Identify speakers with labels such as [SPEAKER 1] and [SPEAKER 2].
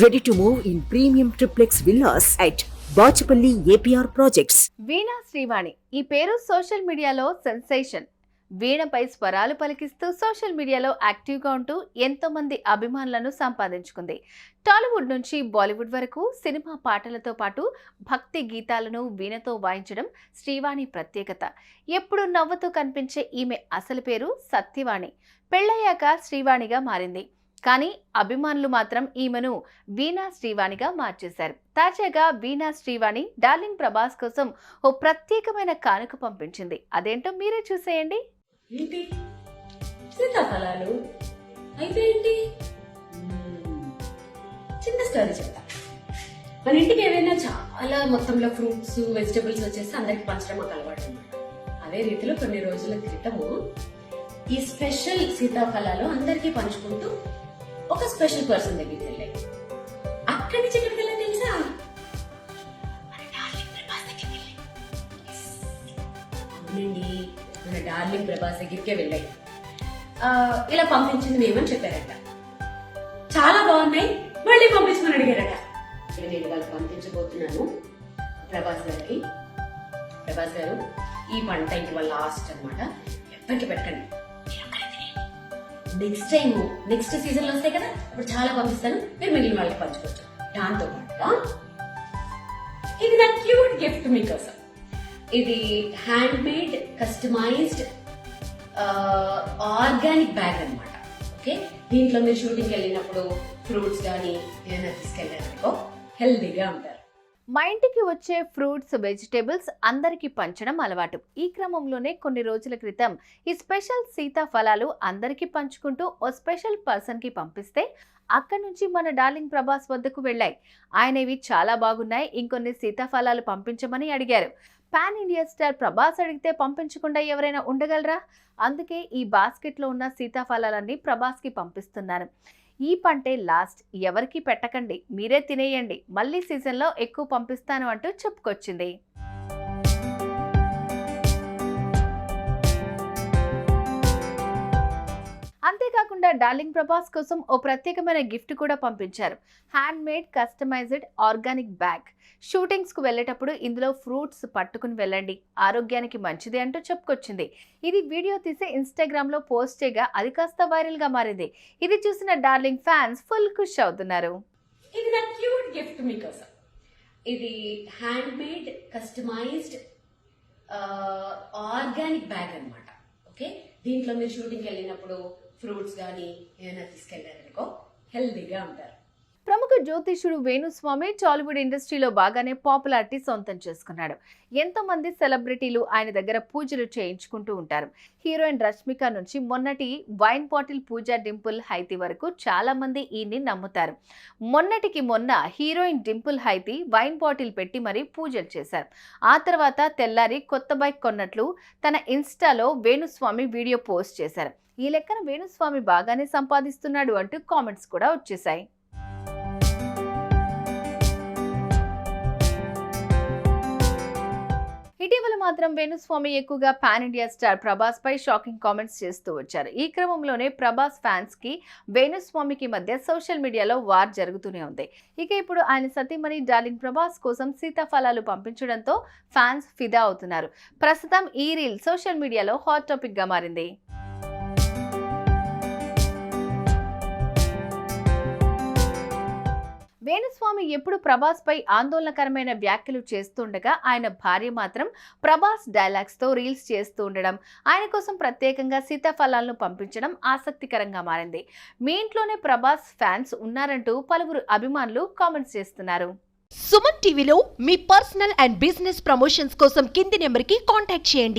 [SPEAKER 1] Ready to move in premium triplex villas at Bachupally APR projects
[SPEAKER 2] Veena Srivani ఈ పేరు social మీడియాలో sensation. వీణపై స్వరాలు పలికిస్తూ social మీడియాలో యాక్టివ్గా ఉంటూ ఎంతో మంది అభిమానులను సంపాదించుకుంది. టాలీవుడ్ నుంచి బాలీవుడ్ వరకు సినిమా పాటలతో పాటు భక్తి గీతాలను వీణతో వాయించడం శ్రీవాణి ప్రత్యేకత. ఎప్పుడు నవ్వుతూ కనిపించే ఈమె అసలు పేరు సత్యవాణి. పెళ్ళయ్యాక శ్రీవాణిగా మారింది. కానీ అభిమానులు మాత్రం ఈమెను వీణా శ్రీవాణిగా మార్చేశారు. తాజాగా వీణా శ్రీవాణి డార్లింగ్ ప్రభాస్ కోసం ఓ ప్రత్యేకమైన కానుక పంపించింది. అదేంటో మీరే చూసేయండి.
[SPEAKER 3] ఏంటి? సీతాఫలాలు అయితే ఏంటి చిన్న స్టోరీ చెప్తా. మన ఇంటికి ఏవైనా చాలా మొత్తంలో ఫ్రూట్స్ వెజిటబుల్స్ వచ్చేసి అందరికి పంచడం మాకు అలవాటు అన్నమాట. అదే రీతిలో కొన్ని రోజుల క్రితము ఈ స్పెషల్ సీతాఫలాలు అందరికీ పంచుకుంటూ ఒక స్పెషల్ పర్సన్ దగ్గరికి వెళ్ళాయి. అక్కడి నుంచి ఎక్కడికి వెళ్ళా తెలుసా? డార్లింగ్ అవునండి. మన డార్లింగ్ ప్రభాస్ దగ్గరికే వెళ్ళాయి. ఇలా పంపించింది మేమని చెప్పారట. చాలా బాగున్నాయి. మళ్ళీ పంపించమని అడిగారట. నేను వాళ్ళు పంపించబోతున్నాను ప్రభాస్ గారికి. ప్రభాస్ గారు ఈ పంట ఇంక వాళ్ళ లాస్ట్ అనమాట ఎప్పటికీ పెట్టండి నెక్స్ట్ టైం నెక్స్ట్ సీజన్లో వస్తాయి కదా అప్పుడు చాలా పంపిస్తాను. మీరు మిగిలిన వాళ్ళకి పంచుకోవచ్చు దాంతో పాటుగా ఇది నా క్యూట్ గిఫ్ట్ మీకోసం. ఇది hand made customized organic bag అనమాట ఓకే దీంట్లో మీరు షూటింగ్కి వెళ్ళినప్పుడు ఫ్రూట్స్ కానీ ఏమైనా తీసుకెళ్ళారనుకో హెల్దీగా ఉంటారు.
[SPEAKER 2] మా ఇంటికి వచ్చే ఫ్రూట్స్ వెజిటేబుల్స్ అందరికీ పంచడం అలవాటు. ఈ క్రమంలోనే కొన్ని రోజుల క్రితం ఈ స్పెషల్ సీతాఫలాలు అందరికీ పంచుకుంటూ ఓ స్పెషల్ పర్సన్కి పంపిస్తే అక్కడి నుంచి మన డార్లింగ్ ప్రభాస్ వద్దకు వెళ్ళాయి. ఆయన ఇవి చాలా బాగున్నాయి ఇంకొన్ని సీతాఫలాలు పంపించమని అడిగారు. పాన్ ఇండియా స్టార్ ప్రభాస్ అడిగితే పంపించకుండా ఎవరైనా ఉండగలరా? అందుకే ఈ బాస్కెట్లో ఉన్న సీతాఫలాలన్నీ ప్రభాస్కి పంపిస్తున్నాను. ఈ పంటే లాస్ట్ ఎవరికి పెట్టకండి. మీరే తినేయండి. మళ్ళీ సీజన్లో ఎక్కువ పంపిస్తాను అంటూ చెప్పుకొచ్చింది. కాకుండా డార్లింగ్ ప్రభాస్ కోసం ఓ ప్రత్యేకమైన గిఫ్ట్ కూడా పంపించారు. Hand made customized organic bag. షూటింగ్స్కు వెళ్ళేటప్పుడు ఇందులో ఫ్రూట్స్ పట్టుకుని వెళ్ళండి. ఆరోగ్యానికి మంచిది అంటూ చెప్పుకొచ్చింది. ఇది వీడియో తీసి ఇన్స్టాగ్రామ్లో పోస్ట్ చేయగా అది కాస్త వైరల్గా మారింది. ఇది చూసిన డార్లింగ్ ఫ్యాన్స్ ఫుల్ ఖుష్ అవుతున్నారు.
[SPEAKER 3] ఇది నా క్యూట్ గిఫ్ట్ మీకోసం. ఇది hand made customized organic bag అనమాట ఓకే? దీంట్లో మీరు షూటింగ్కి వెళ్ళినప్పుడు ఫ్రూట్స్ కానీ ఏమైనా తీసుకెళ్ళారనుకో హెల్దీగా ఉంటారు.
[SPEAKER 2] ప్రముఖ జ్యోతిష్యుడు వేణుస్వామి టాలీవుడ్ ఇండస్ట్రీలో బాగానే పాపులారిటీ సొంతం చేసుకున్నాడు. ఎంతో మంది సెలబ్రిటీలు ఆయన దగ్గర పూజలు చేయించుకుంటూ ఉంటారు. హీరోయిన్ రష్మిక నుంచి మొన్నటి వైన్ బాటిల్ పూజా డింపుల్ హైతి వరకు చాలా మంది ఈయన్ని నమ్ముతారు. మొన్నటికి మొన్న heroine Dimple Hayathi wine bottle పెట్టి మరీ పూజలు చేశారు. ఆ తర్వాత తెల్లారి కొత్త బైక్ కొన్నట్లు తన ఇన్స్టాలో వేణుస్వామి వీడియో పోస్ట్ చేశారు. ఈ లెక్కన వేణుస్వామి బాగానే సంపాదిస్తున్నాడు అంటూ కామెంట్స్ కూడా వచ్చేశాయి. ఇటీవల మాత్రం వేణుస్వామి ఎక్కువగా పాన్ ఇండియా స్టార్ ప్రభాస్ పై షాకింగ్ కామెంట్స్ చేస్తూ వచ్చారు. ఈ క్రమంలోనే ప్రభాస్ ఫ్యాన్స్కి వేణుస్వామికి మధ్య సోషల్ మీడియాలో వార్ జరుగుతూనే ఉంది. ఇక ఇప్పుడు ఆయన సతీమణి డార్లింగ్ ప్రభాస్ కోసం సీతాఫలాలు పంపించడంతో ఫ్యాన్స్ ఫిదా అవుతున్నారు. ప్రస్తుతం ఈ రీల్ సోషల్ మీడియాలో హాట్ టాపిక్గా మారింది. వేణుస్వామి ఎప్పుడు ప్రభాస్ పై ఆందోళనకరమైన వ్యాఖ్యలు చేస్తుండగా ఆయన భార్య మాత్రం ప్రభాస్ డైలాగ్స్తో రీల్స్ చేస్తూ ఉండడం ఆయన కోసం ప్రత్యేకంగా సీతాఫలాలను పంపించడం ఆసక్తికరంగా మారింది. మీ ఇంట్లోనే ప్రభాస్ ఫ్యాన్స్ ఉన్నారంటూ పలువురు అభిమానులు కామెంట్స్ చేస్తున్నారు.
[SPEAKER 4] సుమన్ టీవీలో మీ పర్సనల్ అండ్ బిజినెస్ ప్రమోషన్స్ కోసం కింది నెంబర్కి కాంటాక్ట్ చేయండి.